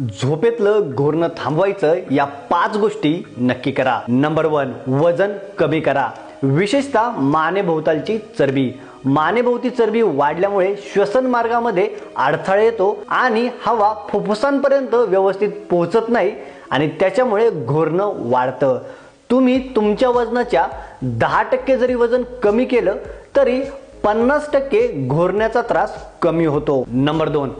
झोपेतलं घोरणं थांबवायचं या पाच गोष्टी नक्की करा. नंबर वन वजन कमी करा. विशेषतः मानेभोवतालची चरबी. मानेभोवती चरबी वाढल्यामुळे श्वसन मार्गामध्ये अडथळा येतो आणि हवा फुफ्फुसांपर्यंत व्यवस्थित पोहोचत नाही आणि त्याच्यामुळे घोरणं वाढतं. तुम्ही तुमच्या वजनाच्या दहा टक्के जरी वजन कमी केलं तरी पन्नास टक्के घोरण्याचा त्रास कमी होतो. नंबर दोन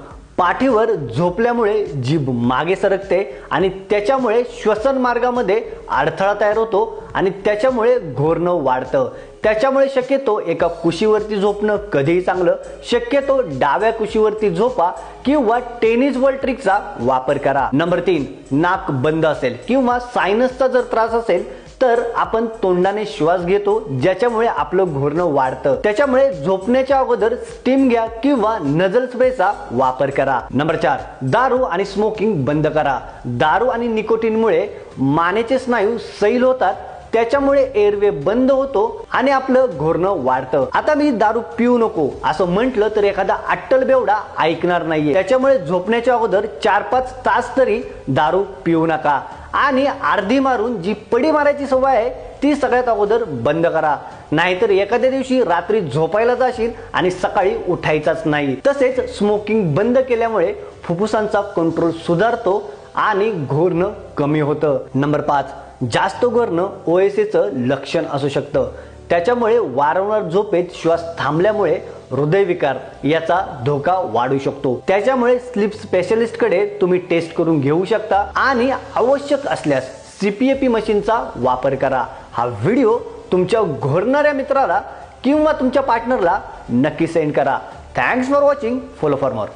पाठीवर झोपल्यामुळे जीभ मागे सरकते आणि त्याच्यामुळे श्वसन मार्गामध्ये अडथळा तयार होतो आणि त्याच्यामुळे घोरणं वाढतं. त्याच्यामुळे शक्यतो एका कुशीवरती झोपणं कधीही चांगलं. शक्यतो डाव्या कुशीवरती झोपा किंवा टेनिस बॉल ट्रिकचा वापर करा. नंबर तीन नाक बंद असेल किंवा सायनसचा जर त्रास असेल तर आपण तोंडाने श्वास घेतो ज्याच्यामुळे आपलं घोरणं वाढतं. त्याच्यामुळे झोपण्याच्या अगोदर स्टीम घ्या किंवा नजल स्प्रेचा वापर करा. नंबर चार दारू आणि स्मोकिंग बंद करा. दारू आणि निकोटीनमुळे मानेचे स्नायू सैल होतात त्याच्यामुळे एअरवे बंद होतो आणि आपलं घोरणं वाढतं. आता मी दारू पिऊ नको असं म्हटलं तर एखादा अट्टल बेवडा ऐकणार नाहीये. त्याच्यामुळे झोपण्याच्या अगोदर चार पाच तास तरी दारू पिऊ नका. आणि अर्धी मारून जी पडी मारायची सवय आहे ती सगळ्यात अगोदर बंद करा. नाहीतर एखाद्या दिवशी रात्री झोपायला जाशील आणि सकाळी उठायचाच नाही. तसेच स्मोकिंग बंद केल्यामुळे फुफ्फुसांचा कंट्रोल सुधारतो आणि घोरणं कमी होतं. नंबर पाच जास्त घोरणं ओएसएचं लक्षण असू शकतं. त्याच्यामुळे वारंवार झोपेत श्वास थांबल्यामुळे हृदयविकार याचा धोका वाढू शकतो. त्याच्यामुळे स्लीप स्पेशलिस्टकडे तुम्ही टेस्ट करून घेऊ शकता आणि आवश्यक असल्यास सीपीएपी मशीनचा वापर करा. हा व्हिडिओ तुमच्या घोरणाऱ्या मित्राला किंवा तुमच्या पार्टनरला नक्की सेंड करा. Thanks for watching follow for more